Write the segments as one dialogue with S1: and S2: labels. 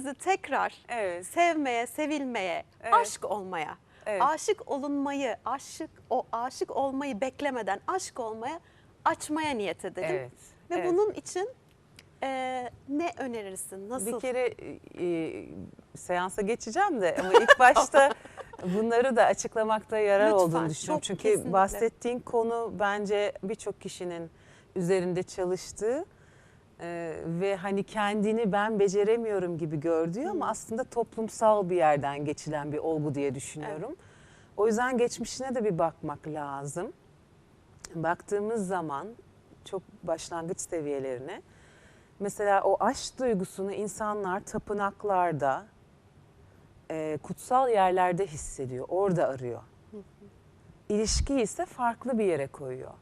S1: kendimizi tekrar
S2: Evet.
S1: sevmeye, sevilmeye,
S2: Evet.
S1: aşk olmaya,
S2: Evet.
S1: aşık olunmayı, aşık o aşık olmayı beklemeden aşk olmaya açmaya niyet edelim.
S2: Evet.
S1: Ve
S2: evet.
S1: bunun için e, ne önerirsin? Nasıl?
S2: Bir kere e, seansa geçeceğim de ama ilk başta bunları da açıklamakta yarar
S1: Lütfen,
S2: olduğunu düşünüyorum. Çünkü
S1: kesinlikle.
S2: bahsettiğin konu bence birçok kişinin üzerinde çalıştığı e, ve hani kendini ben beceremiyorum gibi gördüğü ama aslında toplumsal bir yerden geçilen bir olgu diye düşünüyorum. O yüzden geçmişine de bir bakmak lazım. Baktığımız zaman çok başlangıç seviyelerine Mesela o aşk duygusunu insanlar tapınaklarda, e, kutsal yerlerde hissediyor, orada arıyor. İlişki ise farklı bir yere koyuyor.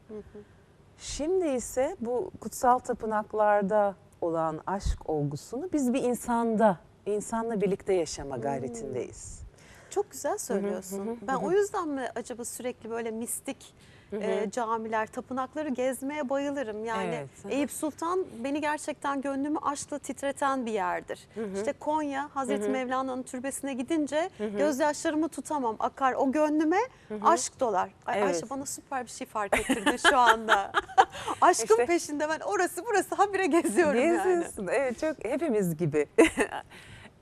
S2: Şimdi ise bu kutsal tapınaklarda olan aşk olgusunu biz bir insanda, insanla birlikte yaşama gayretindeyiz.
S1: Çok güzel söylüyorsun. ben o yüzden mi acaba sürekli böyle mistik e, camiler, tapınakları gezmeye bayılırım. Yani
S2: Evet, hı hı.
S1: Eyüp Sultan beni gerçekten gönlümü aşkla titreten bir yerdir. İşte Konya Hazreti Mevlana'nın türbesine gidince gözyaşlarımı tutamam, akar. O gönlüme aşk dolar. Ay,
S2: Evet.
S1: Ayşe bana süper bir şey fark ettirdin şu anda. Aşkın
S2: İşte-
S1: peşinde ben orası burası habire geziyorum yani.
S2: Geziyorsun. Evet çok hepimiz gibi.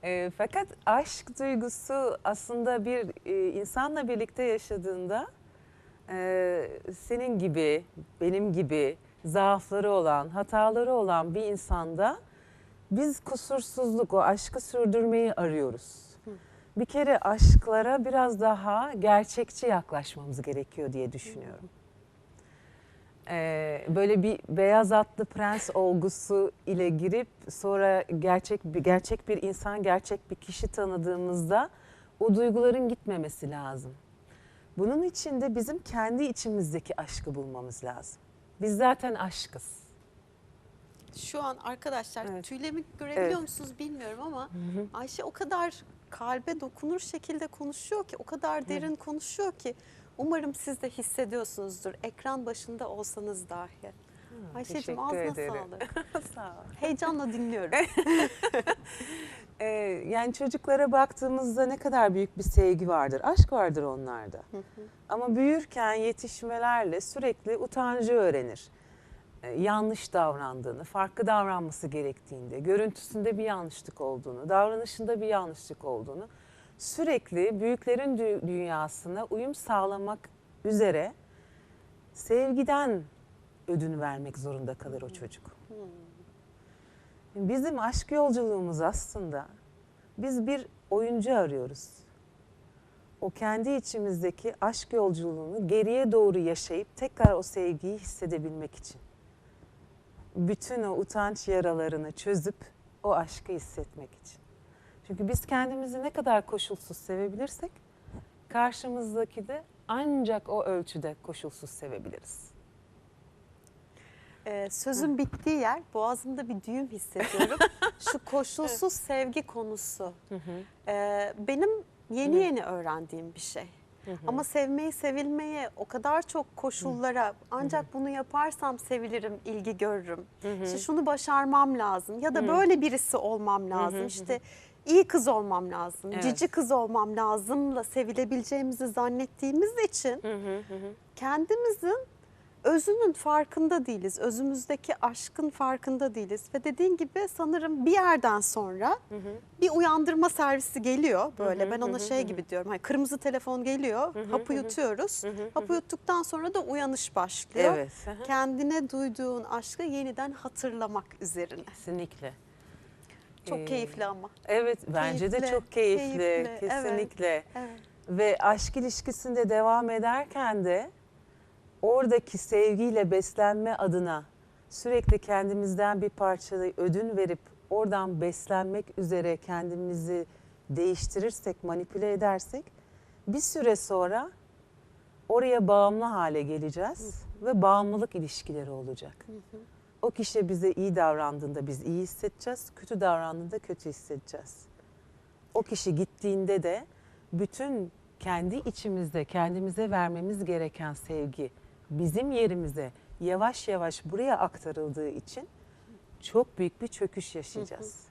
S2: E, fakat aşk duygusu aslında bir e, insanla birlikte yaşadığında e, senin gibi, benim gibi zaafları olan, hataları olan bir insanda biz kusursuzluk, o aşkı sürdürmeyi arıyoruz. Bir kere aşklara biraz daha gerçekçi yaklaşmamız gerekiyor diye düşünüyorum. Ee, böyle bir beyaz atlı prens olgusu ile girip sonra gerçek bir gerçek bir insan, gerçek bir kişi tanıdığımızda o duyguların gitmemesi lazım. Bunun için de bizim kendi içimizdeki aşkı bulmamız lazım. Biz zaten aşkız.
S1: Şu an arkadaşlar
S2: Evet.
S1: tüylerimi görebiliyor
S2: Evet.
S1: musunuz bilmiyorum ama Ayşe o kadar kalbe dokunur şekilde konuşuyor ki, o kadar derin konuşuyor ki umarım siz de hissediyorsunuzdur ekran başında olsanız dahi. Ayşe'cim ağzına
S2: ederim.
S1: sağlık.
S2: Sağ ol.
S1: Heyecanla dinliyorum.
S2: Yani çocuklara baktığımızda ne kadar büyük bir sevgi vardır, aşk vardır onlarda. Ama büyürken yetişmelerle sürekli utancı öğrenir. Ee, yanlış davrandığını, farklı davranması gerektiğinde, görüntüsünde bir yanlışlık olduğunu, davranışında bir yanlışlık olduğunu sürekli büyüklerin dü- dünyasına uyum sağlamak üzere sevgiden ödün vermek zorunda kalır o çocuk. Bizim aşk yolculuğumuz aslında biz bir oyuncu arıyoruz. O kendi içimizdeki aşk yolculuğunu geriye doğru yaşayıp tekrar o sevgiyi hissedebilmek için. Bütün o utanç yaralarını çözüp o aşkı hissetmek için. Çünkü biz kendimizi ne kadar koşulsuz sevebilirsek karşımızdaki de ancak o ölçüde koşulsuz sevebiliriz.
S1: Ee, sözün bittiği yer boğazımda bir düğüm hissediyorum. Şu koşulsuz sevgi konusu. Ee, benim yeni yeni öğrendiğim bir şey. Ama sevmeyi, sevilmeyi o kadar çok koşullara ancak bunu yaparsam sevilirim, ilgi görürüm. İşte şunu başarmam lazım ya da böyle birisi olmam lazım. İşte iyi kız olmam lazım,
S2: Evet.
S1: cici kız olmam lazımla sevilebileceğimizi zannettiğimiz için kendimizin özünün farkında değiliz. Özümüzdeki aşkın farkında değiliz. Ve dediğin gibi sanırım bir yerden sonra bir uyandırma servisi geliyor böyle. ben ona şey gibi diyorum. Hani kırmızı telefon geliyor. hapı yutuyoruz. Hapı yuttuktan sonra da uyanış başlıyor.
S2: Evet. hı hı.
S1: Kendine duyduğun aşkı yeniden hatırlamak üzerine.
S2: Kesinlikle.
S1: Çok
S2: Ee,
S1: keyifli ama.
S2: Evet bence de
S1: Keyifli,
S2: çok keyifli,
S1: keyifli, evet.
S2: kesinlikle.
S1: Evet.
S2: Ve aşk ilişkisinde devam ederken de oradaki sevgiyle beslenme adına sürekli kendimizden bir parça ödün verip oradan beslenmek üzere kendimizi değiştirirsek, manipüle edersek bir süre sonra oraya bağımlı hale geleceğiz ve bağımlılık ilişkileri olacak. O kişi bize iyi davrandığında biz iyi hissedeceğiz, kötü davrandığında kötü hissedeceğiz. O kişi gittiğinde de bütün kendi içimizde kendimize vermemiz gereken sevgi bizim yerimize yavaş yavaş buraya aktarıldığı için çok büyük bir çöküş yaşayacağız.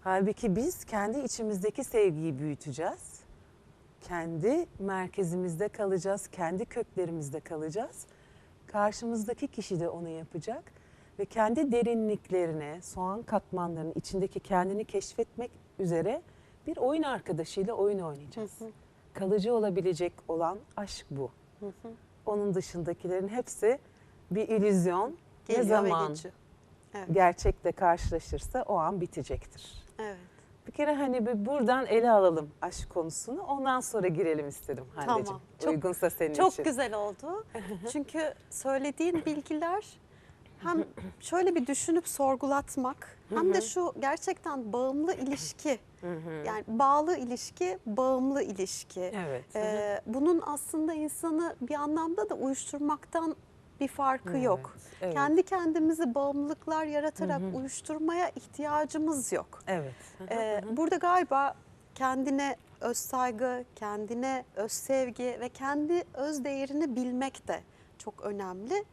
S2: Halbuki biz kendi içimizdeki sevgiyi büyüteceğiz. Kendi merkezimizde kalacağız, kendi köklerimizde kalacağız. Karşımızdaki kişi de onu yapacak ve kendi derinliklerine, soğan katmanlarının içindeki kendini keşfetmek üzere bir oyun arkadaşıyla oyun oynayacağız. Kalıcı olabilecek olan aşk bu. Onun dışındakilerin hepsi bir illüzyon. ne
S1: Geliyor
S2: zaman
S1: ve geçiyor. Evet.
S2: gerçekle karşılaşırsa o an bitecektir.
S1: Evet.
S2: Bir kere hani bir buradan ele alalım aşk konusunu. Ondan sonra girelim istedim Hande'cim.
S1: Tamam. Çok-
S2: Uygunsa senin
S1: Çok
S2: için.
S1: güzel oldu. Çünkü söylediğin bilgiler hem şöyle bir düşünüp sorgulatmak hem de şu gerçekten bağımlı ilişki. Yani bağlı ilişki, bağımlı ilişki.
S2: Evet.
S1: Ee, bunun aslında insanı bir anlamda da uyuşturmaktan bir farkı yok.
S2: evet.
S1: Kendi kendimizi bağımlılıklar yaratarak uyuşturmaya ihtiyacımız yok.
S2: Evet.
S1: Ee, burada galiba kendine öz saygı, kendine öz sevgi ve kendi öz değerini bilmek de çok önemli.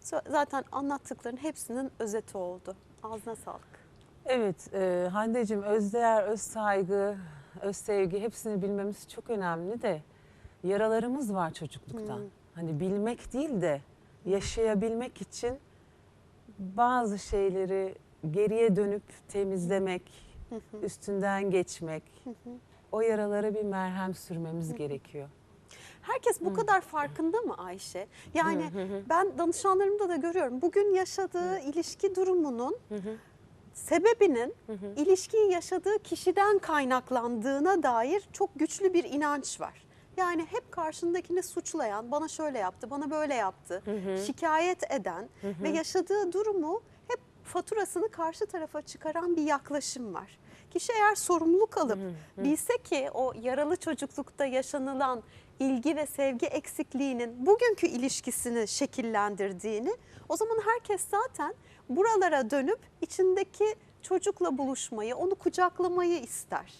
S1: Zaten anlattıkların hepsinin özeti oldu. Ağzına sağlık.
S2: Evet e, Hande'cim özdeğer, öz saygı, öz sevgi hepsini bilmemiz çok önemli de yaralarımız var çocukluktan. Hani bilmek değil de yaşayabilmek için bazı şeyleri geriye dönüp temizlemek, üstünden geçmek, o yaralara bir merhem sürmemiz gerekiyor.
S1: Herkes bu kadar farkında mı Ayşe? Yani ben danışanlarımda da görüyorum. Bugün yaşadığı ilişki durumunun sebebinin ilişkiyi yaşadığı kişiden kaynaklandığına dair çok güçlü bir inanç var. Yani hep karşındakini suçlayan, bana şöyle yaptı, bana böyle yaptı, şikayet eden ve yaşadığı durumu hep faturasını karşı tarafa çıkaran bir yaklaşım var. Kişi eğer sorumluluk alıp bilse ki o yaralı çocuklukta yaşanılan ilgi ve sevgi eksikliğinin bugünkü ilişkisini şekillendirdiğini o zaman herkes zaten buralara dönüp içindeki çocukla buluşmayı, onu kucaklamayı ister.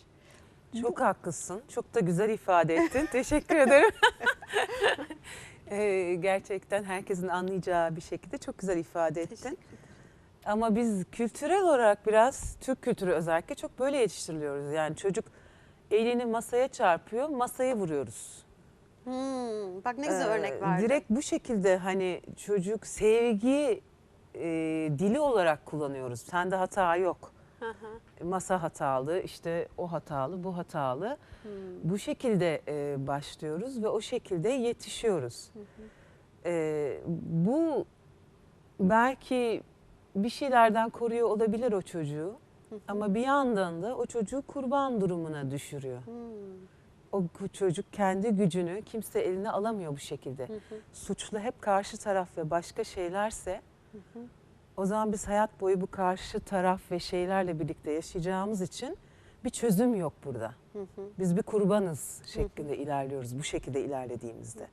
S2: Çok haklısın. Çok da güzel ifade ettin. Teşekkür ederim. Ee, gerçekten herkesin anlayacağı bir şekilde çok güzel ifade ettin. Ama biz kültürel olarak biraz Türk kültürü özellikle çok böyle yetiştiriliyoruz. Yani çocuk elini masaya çarpıyor, masayı vuruyoruz.
S1: Hmm, bak ne güzel
S2: Ee,
S1: örnek verdin.
S2: Direkt bu şekilde hani çocuk sevgi e, dili olarak kullanıyoruz. Sende hata yok.
S1: Hı hı.
S2: Masa hatalı, işte o hatalı, bu hatalı.
S1: Hmm.
S2: Bu şekilde e, başlıyoruz ve o şekilde yetişiyoruz. E, bu belki bir şeylerden koruyor olabilir o çocuğu. Ama bir yandan da o çocuğu kurban durumuna düşürüyor.
S1: Hmm.
S2: O çocuk kendi gücünü kimse eline alamıyor bu şekilde. Suçlu hep karşı taraf ve başka şeylerse o zaman biz hayat boyu bu karşı taraf ve şeylerle birlikte yaşayacağımız için bir çözüm yok burada. Biz bir kurbanız şeklinde ilerliyoruz bu şekilde ilerlediğimizde.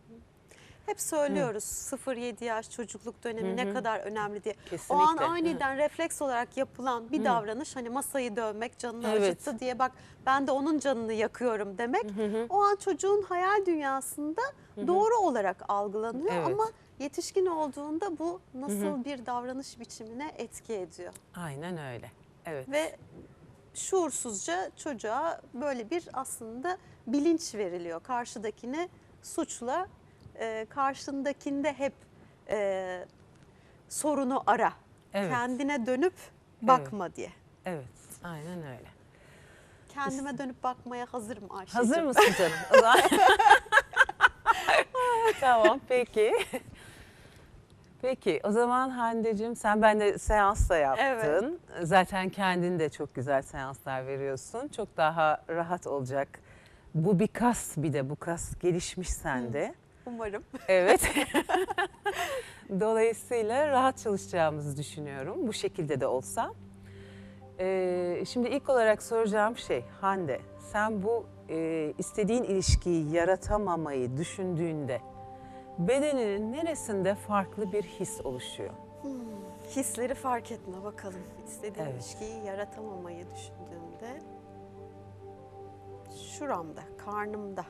S1: Hep söylüyoruz 0-7 yaş çocukluk dönemi ne kadar önemli diye.
S2: Kesinlikle.
S1: O an aniden refleks olarak yapılan bir davranış hani masayı dövmek canını
S2: Evet.
S1: acıttı diye bak ben de onun canını yakıyorum demek. O an çocuğun hayal dünyasında doğru olarak algılanıyor
S2: Evet.
S1: ama yetişkin olduğunda bu nasıl bir davranış biçimine etki ediyor.
S2: Aynen öyle. Evet.
S1: Ve şuursuzca çocuğa böyle bir aslında bilinç veriliyor. Karşıdakini suçla, e, karşındakinde hep e, sorunu ara.
S2: Evet.
S1: Kendine dönüp bakma diye.
S2: Evet. Aynen öyle.
S1: Kendime dönüp bakmaya hazırım Ayşe.
S2: Hazır mısın canım? O zaman- tamam peki. Peki o zaman Hande'cim sen bende seans da yaptın. Zaten kendin de çok güzel seanslar veriyorsun. Çok daha rahat olacak. Bu bir kas bir de bu kas gelişmiş sende.
S1: Umarım.
S2: Evet. Dolayısıyla rahat çalışacağımızı düşünüyorum bu şekilde de olsa. Ee, şimdi ilk olarak soracağım şey Hande, sen bu e, istediğin ilişkiyi yaratamamayı düşündüğünde bedeninin neresinde farklı bir his oluşuyor?
S1: Hisleri fark etme bakalım. İstediğim
S2: Evet.
S1: ilişkiyi yaratamamayı düşündüğümde şuramda, karnımda.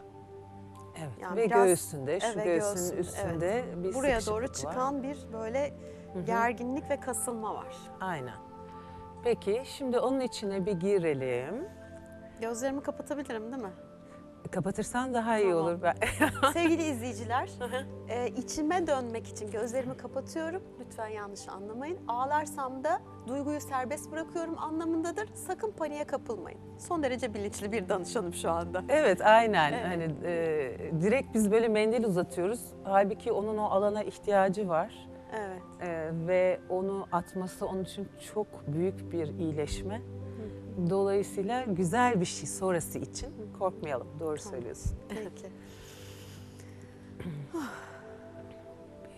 S2: Evet.
S1: Yani
S2: Ve
S1: biraz-
S2: göğsünde, şu
S1: Evet,
S2: göğsün
S1: göğsümde,
S2: üstünde bir
S1: Buraya doğru
S2: var.
S1: çıkan bir böyle gerginlik ve kasılma var.
S2: Aynen. Peki şimdi onun içine bir girelim.
S1: Gözlerimi kapatabilirim değil mi?
S2: Kapatırsan daha iyi
S1: Tamam.
S2: olur. Ben...
S1: Sevgili izleyiciler, e, içime dönmek için gözlerimi kapatıyorum. Lütfen yanlış anlamayın. Ağlarsam da duyguyu serbest bırakıyorum anlamındadır. Sakın paniğe kapılmayın. Son derece bilinçli bir danışanım şu anda.
S2: Evet aynen.
S1: Evet.
S2: Hani e, direkt biz böyle mendil uzatıyoruz. Halbuki onun o alana ihtiyacı var.
S1: Evet.
S2: E, ve onu atması onun için çok büyük bir iyileşme. Dolayısıyla güzel bir şey sonrası için korkmayalım. Doğru
S1: Tamam.
S2: söylüyorsun.
S1: Peki.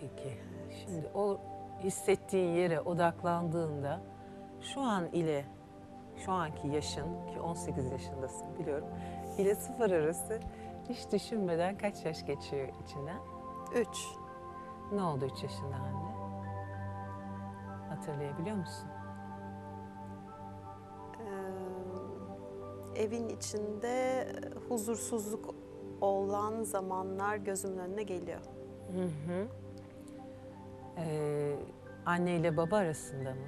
S2: Peki. Şimdi o hissettiğin yere odaklandığında şu an ile şu anki yaşın ki 18 yaşındasın biliyorum. ile sıfır arası hiç düşünmeden kaç yaş geçiyor içinden?
S1: Üç.
S2: Ne oldu 3 yaşında anne? Hatırlayabiliyor musun?
S1: Evin içinde huzursuzluk olan zamanlar gözümün önüne geliyor.
S2: Hı hı. Ee, anne ile baba arasında mı?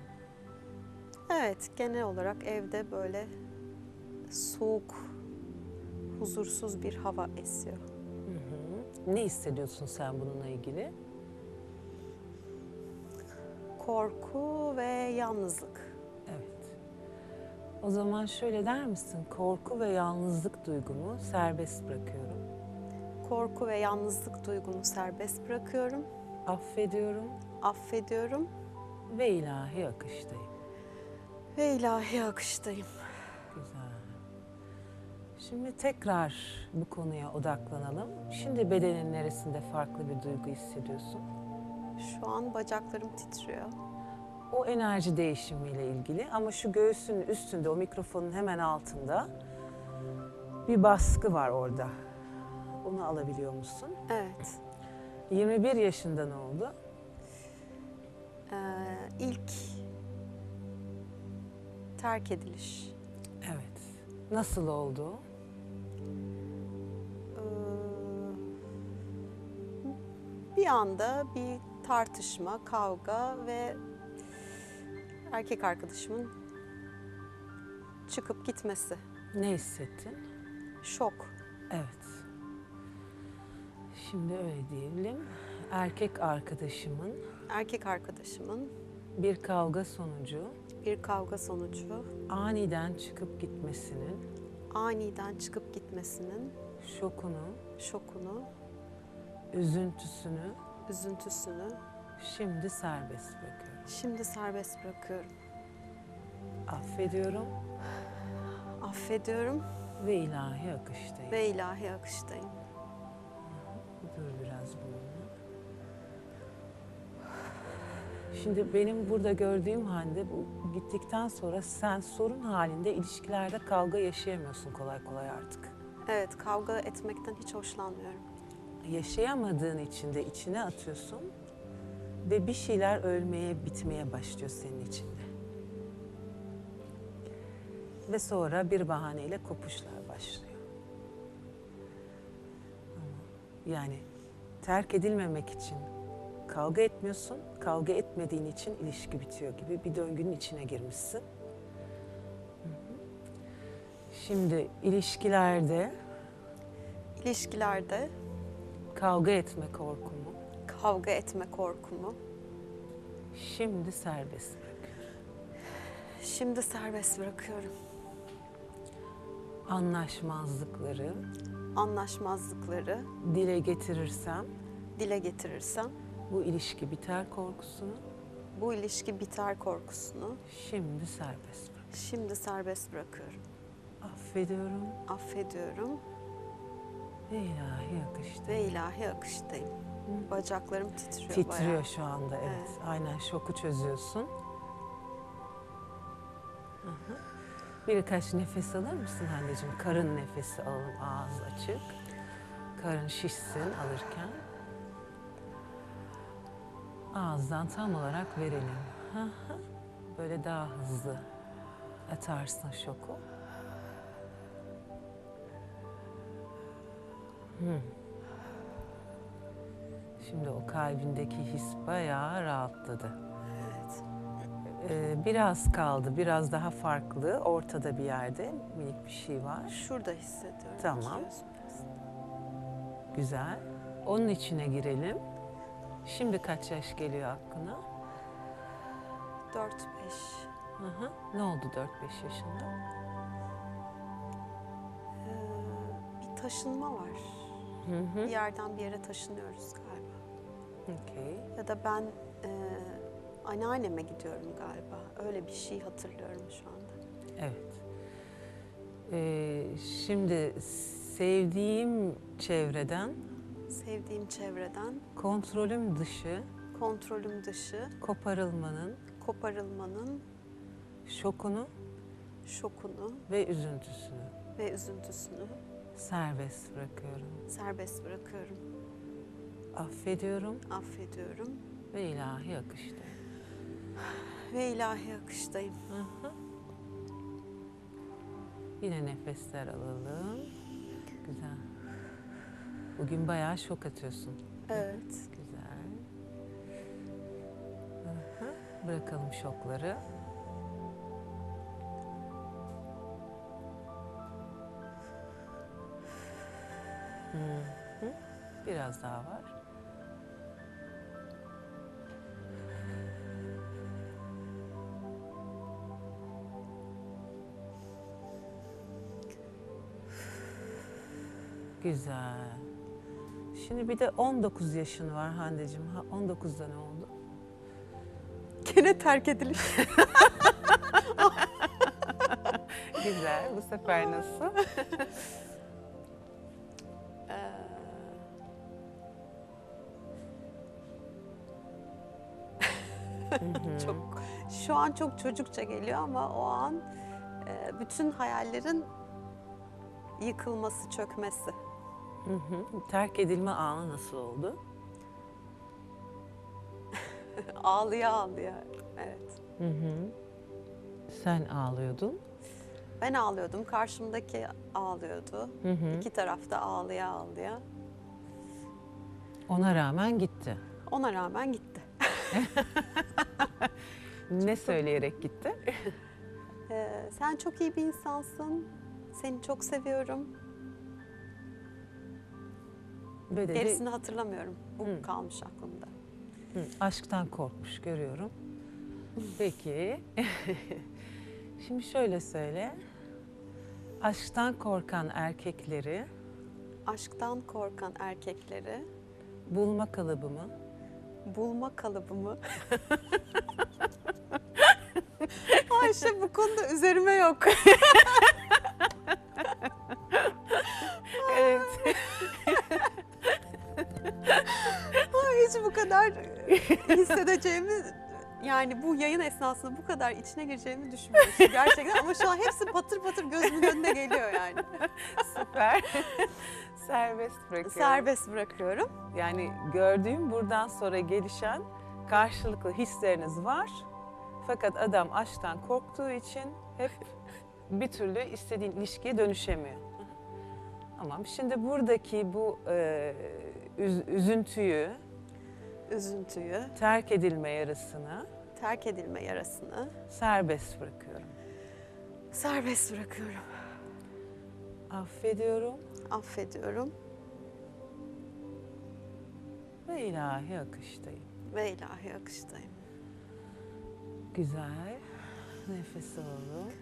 S1: Evet, genel olarak evde böyle soğuk, huzursuz bir hava esiyor.
S2: Hı hı. Ne hissediyorsun sen bununla ilgili?
S1: Korku ve yalnızlık.
S2: O zaman şöyle der misin? Korku ve yalnızlık duygumu serbest bırakıyorum.
S1: Korku ve yalnızlık duygumu serbest bırakıyorum.
S2: Affediyorum
S1: Affediyorum
S2: ve ilahi akıştayım.
S1: ve ilahi akıştayım.
S2: Güzel. Şimdi tekrar bu konuya odaklanalım. Şimdi bedenin neresinde farklı bir duygu hissediyorsun?
S1: Şu an bacaklarım titriyor.
S2: O enerji değişimiyle ilgili ama şu göğsün üstünde, o mikrofonun hemen altında bir baskı var orada. Onu alabiliyor musun?
S1: Evet.
S2: 21 yaşında ne oldu?
S1: Ee, ilk terk ediliş.
S2: Evet. Nasıl oldu?
S1: Ee, bir anda bir tartışma, kavga ve erkek arkadaşımın çıkıp gitmesi.
S2: Ne hissettin?
S1: Şok.
S2: Evet. Şimdi öyle diyelim. Erkek arkadaşımın
S1: Erkek arkadaşımın
S2: bir kavga sonucu
S1: bir kavga sonucu
S2: aniden çıkıp gitmesinin
S1: aniden çıkıp gitmesinin
S2: şokunu,
S1: şokunu,
S2: üzüntüsünü
S1: üzüntüsünü
S2: şimdi serbest bırakıyorum.
S1: Şimdi serbest bırakıyorum.
S2: Affediyorum
S1: Affediyorum
S2: ve ilahi akıştayım.
S1: ve ilahi akıştayım.
S2: Dur biraz bununla. Şimdi benim burada gördüğüm halde bu gittikten sonra sen sorun halinde ilişkilerde kavga yaşayamıyorsun kolay kolay artık.
S1: Evet, kavga etmekten hiç hoşlanmıyorum.
S2: Yaşayamadığın için de içine atıyorsun ve bir şeyler ölmeye, bitmeye başlıyor senin içinde. Ve sonra bir bahaneyle kopuşlar başlıyor. Yani terk edilmemek için kavga etmiyorsun, kavga etmediğin için ilişki bitiyor gibi bir döngünün içine girmişsin. Şimdi ilişkilerde
S1: İlişkilerde
S2: kavga etme korkumu
S1: kavga etme korkumu
S2: şimdi serbest bırakıyorum.
S1: şimdi serbest bırakıyorum.
S2: Anlaşmazlıkları
S1: Anlaşmazlıkları
S2: dile getirirsem
S1: dile getirirsem
S2: bu ilişki biter korkusunu
S1: bu ilişki biter korkusunu
S2: şimdi serbest bırakıyorum.
S1: şimdi serbest bırakıyorum.
S2: Affediyorum
S1: Affediyorum
S2: ve ilahi akışta.
S1: ve ilahi akıştayım. Bacaklarım titriyor,
S2: Titriyor
S1: bayağı.
S2: şu anda evet.
S1: Evet.
S2: Aynen şoku çözüyorsun. Hı. Birkaç nefes alır mısın anneciğim? Karın nefesi alalım ağız açık. Karın şişsin alırken. Ağızdan tam olarak verelim. Böyle daha hızlı atarsın şoku. Hı. Şimdi o kalbindeki his bayağı rahatladı.
S1: Evet.
S2: Ee, biraz kaldı, biraz daha farklı, ortada bir yerde minik bir şey var.
S1: Şurada hissediyorum.
S2: Tamam. Güzel. Onun içine girelim. Şimdi kaç yaş geliyor aklına?
S1: 4-5.
S2: Hı hı. Ne oldu 4-5 yaşında?
S1: Ee, bir taşınma var.
S2: Hı
S1: Bir
S2: hı.
S1: yerden bir yere taşınıyoruz galiba.
S2: Okey.
S1: Ya da ben e, anneanneme gidiyorum galiba. Öyle bir şey hatırlıyorum şu anda.
S2: Evet. Ee, şimdi sevdiğim çevreden,
S1: Sevdiğim çevreden
S2: kontrolüm dışı,
S1: kontrolüm dışı
S2: koparılmanın
S1: koparılmanın
S2: şokunu
S1: şokunu
S2: ve üzüntüsünü
S1: ve üzüntüsünü
S2: serbest bırakıyorum.
S1: serbest bırakıyorum.
S2: Affediyorum
S1: Affediyorum
S2: ve ilahi akışta.
S1: ve ilahi akıştayım.
S2: Yine nefesler alalım. Güzel. Bugün bayağı şok atıyorsun.
S1: Evet.
S2: Güzel. Hı. Bırakalım şokları. Hı hı. Biraz daha var. Güzel. Şimdi bir de 19 yaşın var Hande'cim. Ha, 19'da ne oldu?
S1: Gene terk ediliş.
S2: Güzel. Bu sefer nasıl?
S1: Ee, çok şu an çok çocukça geliyor ama o an e, bütün hayallerin yıkılması, çökmesi.
S2: Hı hı. Terk edilme anı nasıl oldu?
S1: Ağlıya ağlıya. Evet.
S2: Hı hı. Sen ağlıyordun.
S1: Ben ağlıyordum, karşımdaki ağlıyordu.
S2: Hı hı.
S1: İki tarafta ağlıya ağlıya.
S2: Ona rağmen gitti.
S1: Ona rağmen gitti.
S2: Ne söyleyerek gitti?
S1: Ee, sen çok iyi bir insansın. Seni çok seviyorum.
S2: Ve dedi,
S1: Gerisini hatırlamıyorum. Bu
S2: Hı.
S1: kalmış aklımda.
S2: Hı, aşktan korkmuş görüyorum. Peki. Şimdi şöyle söyle. Aşktan korkan erkekleri
S1: Aşktan korkan erkekleri
S2: bulma kalıbımı
S1: bulma kalıbımı. Ayşe bu konuda üzerime yok. hissedeceğimi yani bu yayın esnasında bu kadar içine gireceğimi düşünmüyorsun gerçekten ama şu an hepsi patır patır gözümün önüne geliyor yani.
S2: Süper. Serbest bırakıyorum.
S1: Serbest bırakıyorum.
S2: Yani gördüğüm buradan sonra gelişen karşılıklı hisleriniz var. Fakat adam aşktan korktuğu için hep bir türlü istediğin ilişkiye dönüşemiyor. Tamam. Şimdi buradaki bu e, üz- üzüntüyü,
S1: Üzüntüyü,
S2: terk edilme yarısını
S1: terk edilme yarasını
S2: serbest bırakıyorum.
S1: serbest bırakıyorum.
S2: Affediyorum
S1: Affediyorum
S2: ve ilahi akıştayım.
S1: ve ilahi akıştayım.
S2: Güzel. Nefes alalım.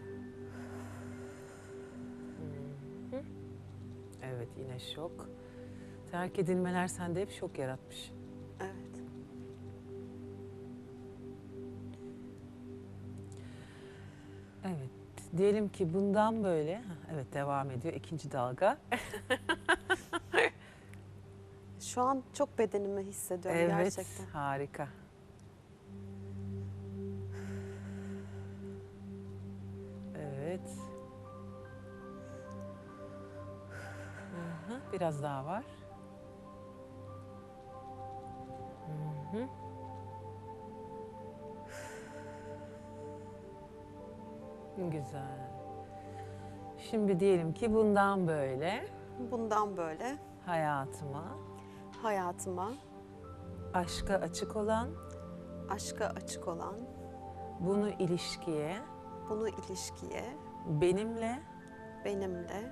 S2: Evet yine şok. Terk edilmeler sende hep şok yaratmış. Diyelim ki bundan böyle, evet devam ediyor ikinci dalga.
S1: Şu an çok bedenimi hissediyorum
S2: evet,
S1: gerçekten.
S2: harika. Evet. Biraz daha var. Hı hı. Güzel. Şimdi diyelim ki bundan böyle
S1: Bundan böyle.
S2: hayatıma.
S1: Hayatıma.
S2: Aşka açık olan.
S1: Aşka açık olan.
S2: Bunu ilişkiye.
S1: Bunu ilişkiye.
S2: Benimle.
S1: Benimle